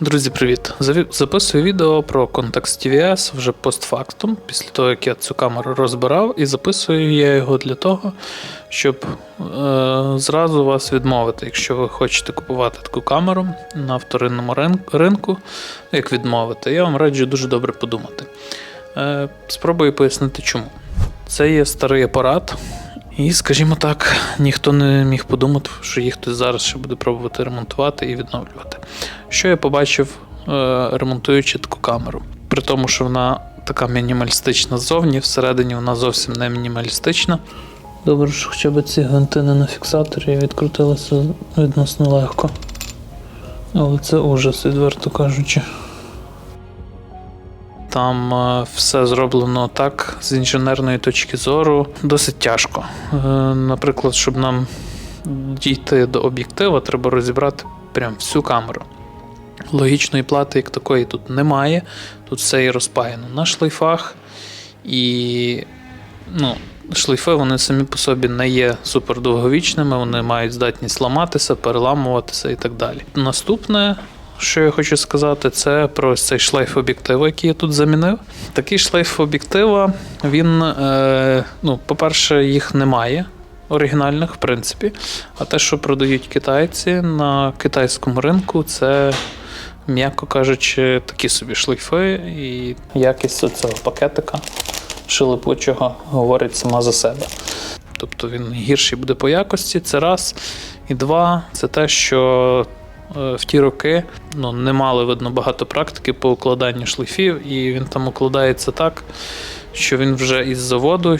Друзі, привіт! Записую відео про контекст TVS вже постфактум, після того, як я цю камеру розбирав, і записую я його для того, щоб е, зразу вас відмовити, якщо ви хочете купувати таку камеру на вторинному ринку, як відмовити, я вам раджу дуже добре подумати. Е, спробую пояснити чому. Це є старий апарат, і, скажімо так, ніхто не міг подумати, що їх хтось зараз ще буде пробувати ремонтувати і відновлювати. Що я побачив, е, ремонтуючи таку камеру? При тому, що вона така мінімалістична ззовні, всередині вона зовсім не мінімалістична. Добре, що хоча б ці гвинтини на фіксаторі відкрутилися відносно легко. Але це ужас, відверто кажучи. Там е, все зроблено так з інженерної точки зору досить тяжко. Е, Наприклад, щоб нам дійти до об'єктива, треба розібрати прям всю камеру. Логічної плати як такої тут немає. Тут все і розпаяно на шлейфах. І ну, шлейфи вони самі по собі не є супердовговічними, вони мають здатність ламатися, переламуватися і так далі. Наступне, що я хочу сказати, це про ось цей шлейф об'єктива, який я тут замінив. Такий шлейф об'єктива, він, е, ну, по-перше, їх немає оригінальних, в принципі. А те, що продають китайці на китайському ринку, це, м'яко кажучи, такі собі шлейфи, і якість цього пакетика шелепучого говорить сама за себе. Тобто він гірший буде по якості, це раз. І два, це те, що е, в ті роки ну, не мали видно багато практики по укладанню шлейфів, і він там укладається так, що він вже із заводу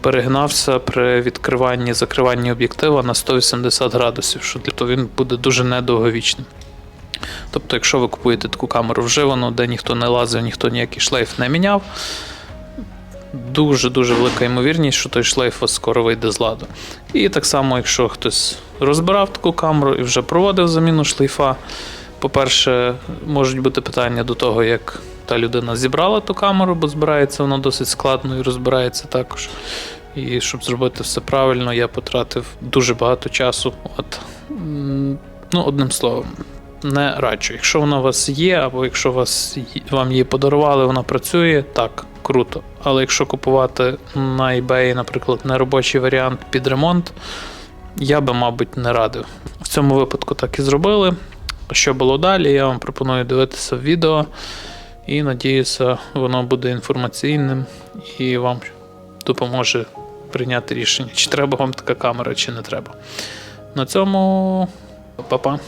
перегнався при відкриванні закриванні об'єктива на 180 градусів, що для того він буде дуже недовговічним. Тобто, якщо ви купуєте таку камеру вживану, де ніхто не лазив, ніхто ніякий шлейф не міняв, дуже-дуже велика ймовірність, що той шлейф вас скоро вийде з ладу. І так само, якщо хтось розбирав таку камеру і вже проводив заміну шлейфа, по-перше, можуть бути питання до того, як та людина зібрала ту камеру, бо збирається вона досить складно і розбирається також. І щоб зробити все правильно, я потратив дуже багато часу. От, ну, одним словом, не раджу. Якщо вона у вас є, або якщо вас, вам її подарували, вона працює, так, круто. Але якщо купувати на eBay, наприклад, неробочий варіант під ремонт, я би, мабуть, не радив. В цьому випадку так і зробили. Що було далі, я вам пропоную дивитися відео. І надіюся, воно буде інформаційним і вам допоможе прийняти рішення, чи треба вам така камера, чи не треба. На цьому, па-па.